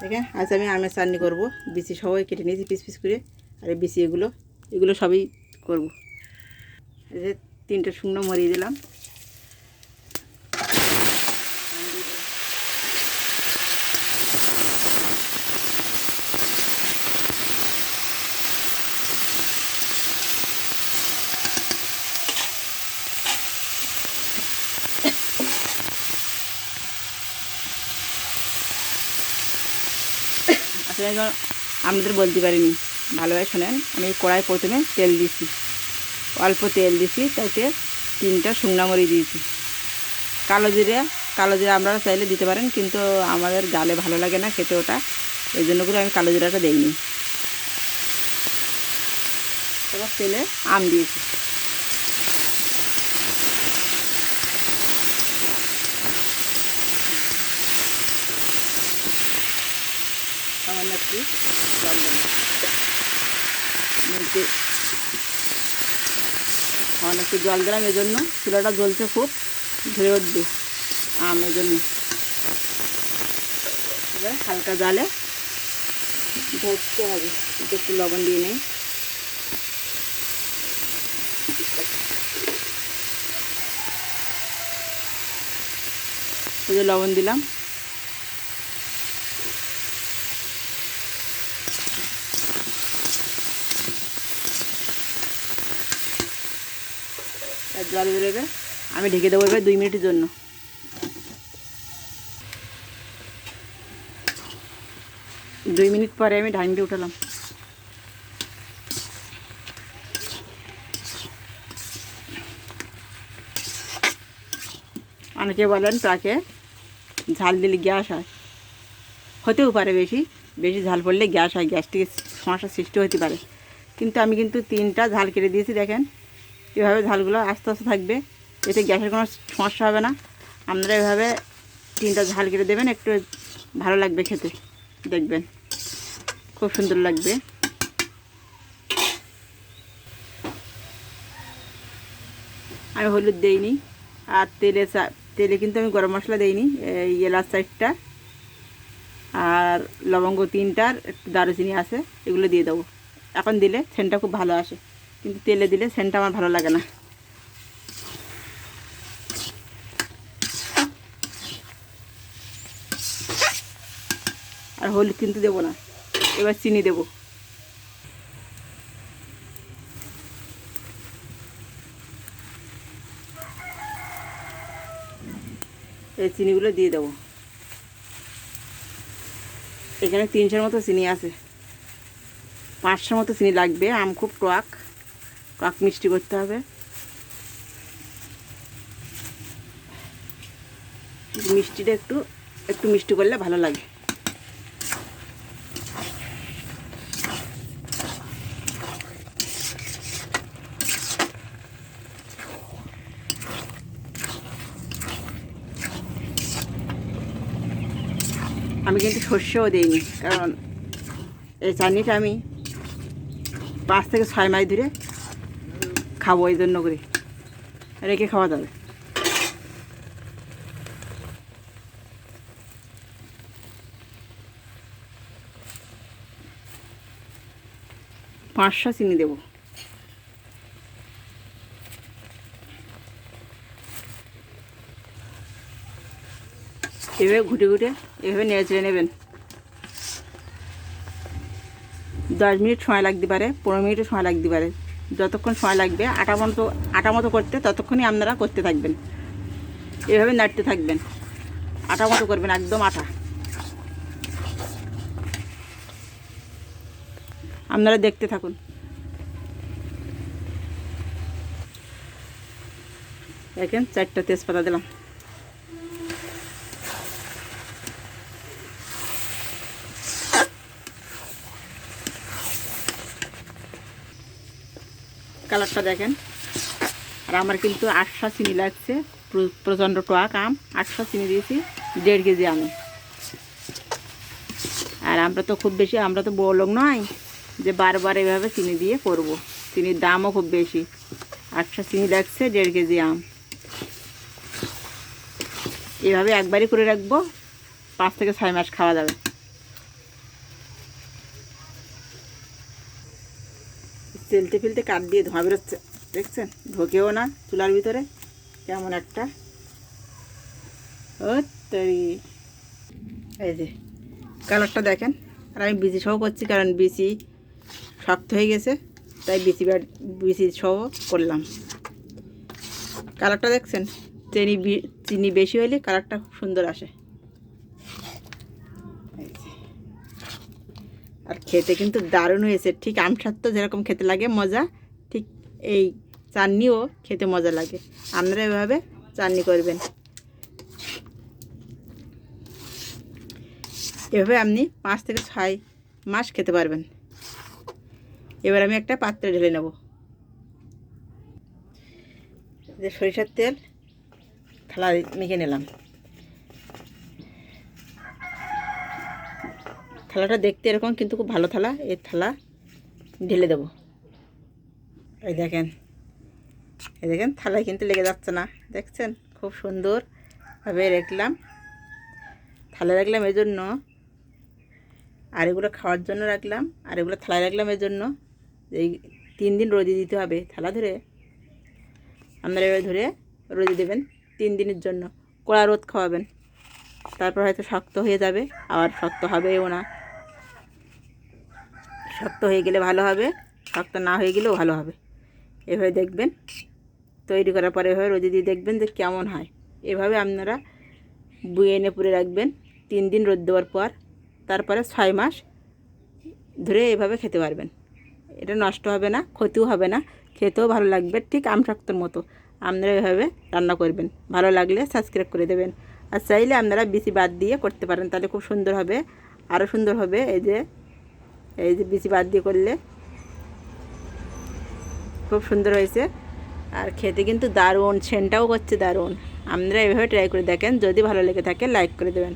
দেখেন আজ আমি আমের চাটনি করব। বিচি সবাই কেটে নিয়েছি পিস পিস করে। আর এই বিচি এগুলো এগুলো সবই করব। এই যে তিনটে শুকনো মরিয়ে দিলাম। আসলে আপনাদের বলতে পারিনি। ভালোভাবে শোনেন, আমি কড়াই প্রথমে তেল দিছি অল্প তেল দিছি তাতে তিনটা শুকনো মরিচ দিয়েছি। কালো জিরে, কালো জিরা আপনারা চাইলে দিতে পারেন, কিন্তু আমাদের গালে ভালো লাগে না খেতে ওটা। এই জন্য করে আমি কালো জিরাটা দেইনি। এবার তেলে আম দিয়েছি। একটু দেবো নিচে সামান্য একটু জল দিলাম এজন্য চুলাটা জ্বলছে খুব। ধরে উঠবে আম এজন্য এবার হালকা জালে ধরতে হবে একটু লবণ দিয়ে নেই। লবণ দিলাম। জল বেরোবে আমি ঢেকে দেবো এবার দুই মিনিটের জন্য। দুই মিনিট পরে আমি ঢাকনিটা উঠালাম। অনেকে বলেন তাকে ঝাল দিলে গ্যাস হয়। হতেও পারে বেশি বেশি ঝাল পড়লে গ্যাস হয় গ্যাস্ট্রিক সমস্যার সৃষ্টি হতে পারে। কিন্তু আমি কিন্তু তিনটা ঝাল কেটে দিয়েছি দেখেন। এভাবে ঝালগুলো আস্তে আস্তে থাকবে। এতে গ্যাসের কোনো সমস্যা হবে না। আপনারা এভাবে তিনটা ঝাল কেটে দেবেন, একটু ভালো লাগবে খেতে। দেখবেন। খুব সুন্দর লাগবে। আমি হলুদ দেইনি, আর তেলে তেলে কিন্তু আমি গরম মশলা দেইনি, এই এলাচ চারটা, আর লবঙ্গ তিনটার দারুচিনি আছে, এগুলো দিয়ে দেবো। এখন দিলে সেন্টটা খুব ভালো আসে। কিন্তু তেলে দিলে সেন্টটা আমার ভালো লাগে না। আর হলুদ কিন্তু দেবো না, এবার চিনি দেবো। এই চিনিগুলো দিয়ে দেবো। এখানে তিনশোর মতো চিনি আছে। পাঁচশোর মতো চিনি লাগবে, আম খুব টক। টক মিষ্টি করতে হবে? মিষ্টিটা একটু একটু মিষ্টি করলে ভালো লাগে। আমি কিন্তু শস্যও দিইনি, কারণ এই চাটনিটা আমি পাঁচ থেকে ছয় মাস ধরে খাব, এই জন্য করে। রেখে খাওয়া যাবে। পাঁচশো চিনি দেবো। এভাবে ঘুটে ঘুটে এভাবে নেড়ে নেবেন। দশ মিনিট সময় লাগতে পারে, পনেরো মিনিটও সময় লাগতে পারে। যতক্ষণ সময় লাগবে, আটা মতো আটা মতো করতে ততক্ষণই আপনারা করতে থাকবেন। এভাবে নাড়তে থাকবেন। আটা মতো করবেন, একদম আটা। আপনারা দেখতে থাকুন। দেখেন, চারটা তেজপাতা দিলাম। কালারটা দেখেন। আর আমার কিন্তু আটশো চিনি লাগছে, প্র- প্রচণ্ড টক আম, আটশো চিনি দিয়েছি, দেড় কেজি আমি। আর আমরা তো খুব বেশি, আমরা তো বড় লোক নয় যে বারবার এভাবে চিনি দিয়ে করব। চিনির দামও খুব বেশি। আটশো চিনি লাগছে, দেড় কেজি আম। এভাবে একবারই করে রাখব, পাঁচ থেকে ছয় মাস খাওয়া যাবে। ফেলতে ফেলতে কাঠ দিয়ে ধোঁয়া বেরোচ্ছে। দেখছেন? ঢোকেও না চুলার ভিতরে। কেমন একটা। ও এই যে, কালারটা দেখেন। আর আমি বিচি সহ করছি কারণ বিচি শক্ত হয়ে গেছে। তাই বিচি ব্যাট- বিচি সহ করলাম। কালারটা দেখছেন? চিনি চিনি বেশি হলে কালারটা খুব সুন্দর আসে এই যে। আর খেতে কিন্তু দারুণ হয়েছে। ঠিক আমসাত্ত যেরকম খেতে লাগে, মজা। ঠিক এই চাটনিও খেতে মজা লাগে। আপনারা এভাবে চাটনি করবেন। এভাবে আপনি পাঁচ থেকে ছয় মাস খেতে পারবেন। এবার আমি একটা পাত্রে ঢেলে নেব। যে সরিষার তেল থালা মেখে নিলাম। থালাটা দেখতে এরকম, কিন্তু খুব ভালো থালা। এই থালা ঢেলে দেবো। এই দেখেন এই দেখেন, থালায় কিন্তু লেগে যাচ্ছে না। দেখছেন? খুব সুন্দরভাবে রাখলাম। থালা রাখলাম এই জন্য আর এগুলো খাওয়ার জন্য রাখলাম। আর এগুলো থালায় রাখলাম এর জন্য এই তিন দিন রোদে দিতে হবে থালা ধরে। আপনারা এবার ধরে রোদে দেবেন তিন দিনের জন্য। কড়া রোদ খাওয়াবেন। তারপর হয়তো শক্ত হয়ে যাবে। আবার শক্ত হবেও না। শক্ত হয়ে গেলে ভালো হবে, শক্ত না হয়ে গেলেও ভালো হবে। এভাবে দেখবেন, তৈরি করার পরে এভাবে রোদে দিয়ে দেখবেন যে কেমন হয়। এভাবে আপনারা বুয়ে এনে পুরে রাখবেন, তিন দিন রোদ দেওয়ার পর, তারপরে ছয় মাস ধরে এভাবে খেতে পারবেন। এটা নষ্ট হবে না, ক্ষতিও হবে না, খেতেও ভালো লাগবে, ঠিক আমশক্তর মতো। আপনারা এভাবে রান্না করবেন, ভালো লাগলে সাবস্ক্রাইব করে দেবেন। আর চাইলে আপনারা বিচি বাদ দিয়ে করতে পারেন, তাহলে খুব সুন্দর হবে আরও সুন্দর হবে এই যে এই যে বিচি বাদ দিয়ে করলে। খুব সুন্দর হয়েছে। আর খেতে কিন্তু দারুণ সেনটাও করছে দারুণ। আপনারা এভাবে ট্রাই করে দেখেন। যদি ভালো লেগে থাকে লাইক করে দেবেন।